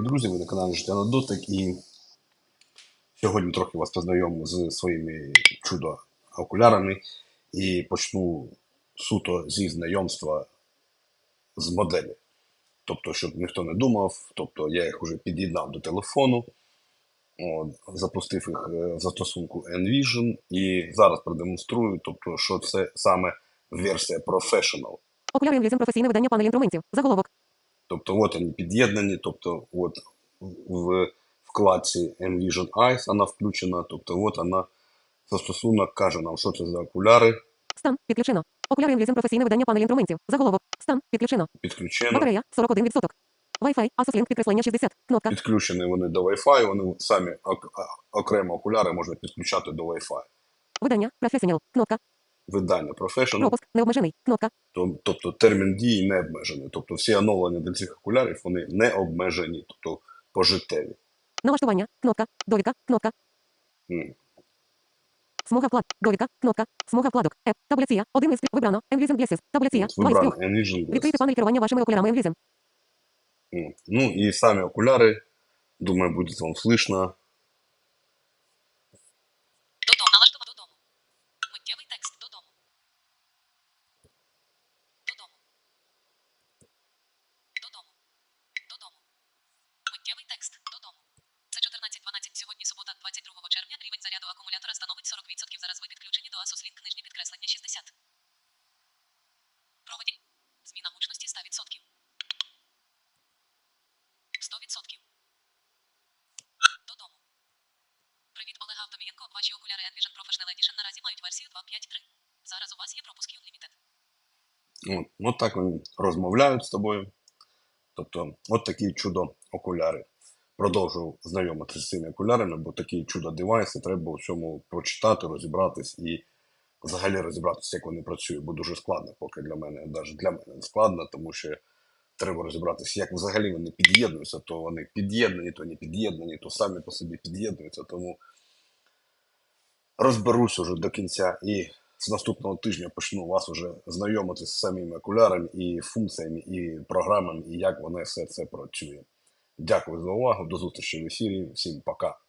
Друзі, ви на каналі Життя на дотик і сьогодні трохи вас познайомлю з своїми чудо-окулярами і почну суто зі знайомства з моделі. Тобто, щоб ніхто не думав, тобто я їх вже під'єднав до телефону, от, запустив їх е, в застосунку Envision і зараз продемонструю, тобто, що це саме версія Professional. Окуляри інвізм професійне видання панель інструментів. Заголовок. Тобто, от вони під'єднані, тобто, от в вкладці Envision Eyes вона включена, тобто, от вона застосунок каже нам, що це за окуляри, Стан. Підключено. Окуляри інвізм професійне видання панель інструментів. Заголовок. Стан. Підключено. підключено. Батарея 41%. Wi-Fi. Asus Link підкреслення 60. Кнопка. Підключені вони до Wi-Fi, вони самі ок- окремо окуляри можна підключати до Wi-Fi. Видання. Professional. Кнопка. Видання Professional, Пропуск. Необмежений. Кнопка. тобто термін дії не обмежений. Тобто всі оновлення для цих окулярів вони не обмежені, тобто пожиттєві. Налаштування. Кнопка. Довідка. Кнопка. М. Смуга вклад. Довідка. Кнопка. Смуга вкладок. Еп. Таблиція. Один із. Вибрано. Envision Glasses. Таблиція. От Вибрано. Envision Glass. Відкрити панель керування вашими окулярами Envision. М. Ну і самі окуляри, думаю, буде вам слышно. Зараз підключені до Asus Link нижнє підкреслення 60. Проводі. Зміна гучності 100%. 100%. Додому. Привіт, Олег Автомієнко. Ваші окуляри Envision Professional Edition наразі мають версію 2.5.3. Зараз у вас є пропуски Unlimited. От, от так вони розмовляють з тобою. Тобто, от такі чудо-окуляри. Продовжую знайомитися з цими окулярами, бо такі чудо-девайси треба у цьому прочитати, розібратись і взагалі розібратися, як вони працюють, бо дуже складно, поки для мене, навіть для мене не складно, тому що треба розібратися, як взагалі вони під'єднуються, то вони під'єднані, то не під'єднані, то самі по собі під'єднуються. Тому розберусь уже до кінця і з наступного тижня почну вас уже знайомити з самими окулярами і функціями, і програмами, і як воно все це працює. Дякую за увагу. До зустрічі в ефірі. Всім пока.